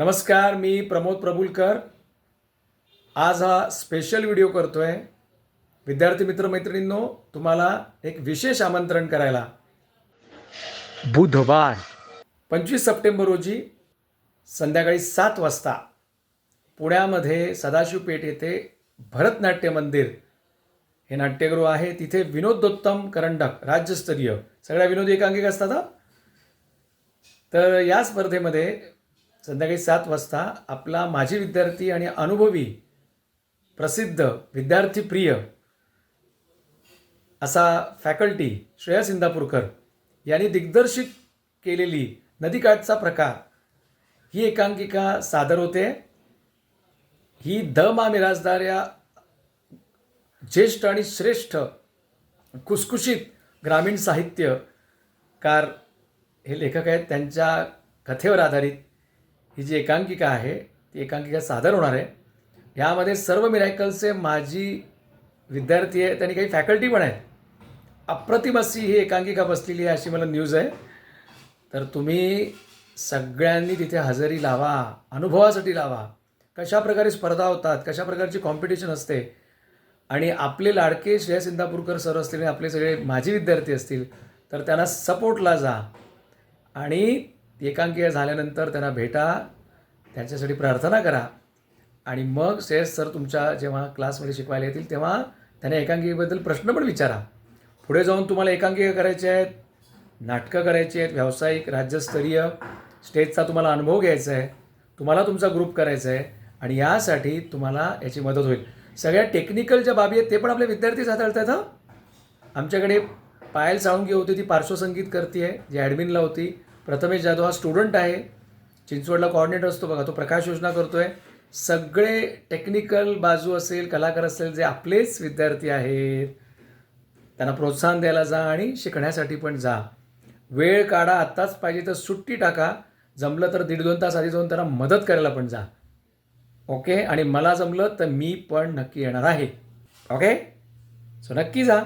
नमस्कार मी प्रमोद प्रभुलकर. आज हा स्पेशल व्हिडिओ करतो आहे विद्यार्थी मित्रमैत्रिणींनो तुम्हाला एक विशेष आमंत्रण करायला. बुधवार. पंचवीस सप्टेंबर रोजी संध्याकाळी सात वाजता पुण्यामध्ये सदाशिव पेठ येथे भरतनाट्य मंदिर हे नाट्यगृह आहे. तिथे विनोद दोत्तम करंडक राज्यस्तरीय सगळ्या विनोदी एकांकिक असतात. तर या स्पर्धेमध्ये संध्याकाळी सात वाजता आपला माजी विद्यार्थी आणि अनुभवी प्रसिद्ध विद्यार्थी प्रिय असा फॅकल्टी श्रेयस इंदापूरकर यांनी दिग्दर्शित केलेली नदीकाठचा प्रकार ही एकांकिका सादर होते. ही द मा मिराजदार या ज्येष्ठ आणि श्रेष्ठ कुसकुशीत ग्रामीण साहित्यकार हे लेखक आहेत. त्यांच्या कथेवर आधारित ही जी एकांकिका आहे ती एकांकिका सादर होणार आहे. यामध्ये सर्व मिरॅकल्सचे माजी विद्यार्थी आहेत आणि काही फॅकल्टी पण आहेत. अप्रतिम अशी ही एकांकिका बसलेली आहे अशी मला न्यूज आहे. तर तुम्ही सगळ्यांनी तिथे हजेरी लावा अनुभवासाठी लावा. कशा प्रकारे स्पर्धा होतात कशा प्रकारची कॉम्पिटिशन असते. आणि आपले लाडके श्रेया इंदापूरकर सर असतील आणि आपले सगळे माजी विद्यार्थी असतील तर त्यांना सपोर्टला जा. आणि ती एकांकिका झाल्यानंतर त्यांना भेटा त्यांच्यासाठी प्रार्थना करा. आणि मग श्रेयस सर तुमच्या जेव्हा क्लासमध्ये शिकवायला येतील तेव्हा त्यांना एकांकिकेबद्दल प्रश्न पण विचारा. पुढे जाऊन तुम्हाला एकांकिका करायच्या आहेत नाटकं करायची आहेत व्यावसायिक राज्यस्तरीय स्टेजचा तुम्हाला अनुभव घ्यायचा आहे तुम्हाला तुमचा ग्रुप करायचा आहे आणि यासाठी तुम्हाला याची मदत होईल. सगळ्या टेक्निकल ज्या बाबी आहेत ते पण आपले विद्यार्थीच हाताळतात हां? आमच्याकडे पायल साळुंगी होती ती पार्श्वसंगीत करते आहे जी ॲडमिनला होती. प्रथमेश जाधव हा स्टुडंट आहे. चिंचवडला कॉर्डिनेटर असतो बघा तो प्रकाश योजना करतो आहे सगळे टेक्निकल बाजू असेल कलाकार असेल जे आपलेच विद्यार्थी आहेत त्यांना प्रोत्साहन द्यायला जा आणि शिकण्यासाठी पण जा. वेळ काढा आत्ताच पाहिजे तर सुट्टी टाका. जमलं तर दीड दोन तास आधी जाऊन त्यांना मदत करायला पण जा. ओके आणि मला जमलं तर मी पण नक्की येणार आहे. ओके सो नक्की जा.